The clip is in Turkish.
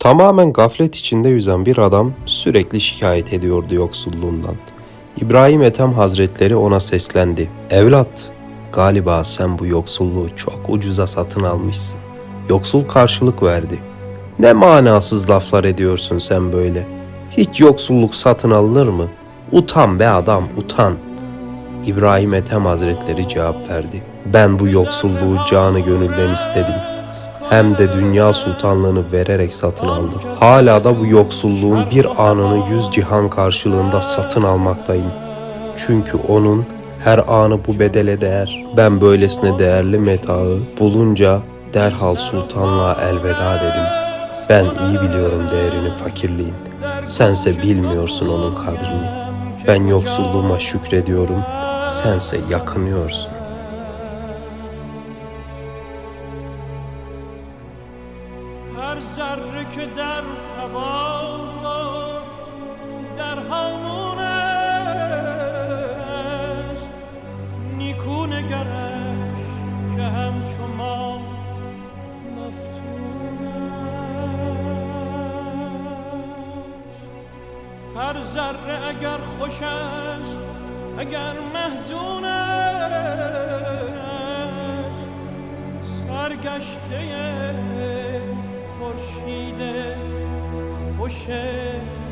Tamamen gaflet içinde yüzen bir adam sürekli şikayet ediyordu yoksulluğundan. İbrahim Ethem Hazretleri ona seslendi. Evlat, galiba sen bu yoksulluğu çok ucuza satın almışsın. Yoksul karşılık verdi. Ne manasız laflar ediyorsun sen böyle. Hiç yoksulluk satın alınır mı? Utan be adam, utan. İbrahim Ethem Hazretleri cevap verdi. Ben bu yoksulluğu canı gönülden istedim. Hem de dünya sultanlığını vererek satın aldım. Hala da bu yoksulluğun bir anını yüz cihan karşılığında satın almaktayım. Çünkü onun her anı bu bedele değer. Ben böylesine değerli metağı bulunca derhal sultanlığa elveda dedim. Ben iyi biliyorum değerini fakirliğin. Sense bilmiyorsun onun kadrini. Ben yoksulluğuma şükrediyorum. Sense yakınıyorsun. هر ذره که در هوا در هامون است. نیکو نگرش که همچو ما مفتون است. هر ذره اگر خوش است اگر محزون است. سرگشته خورشید خوش بی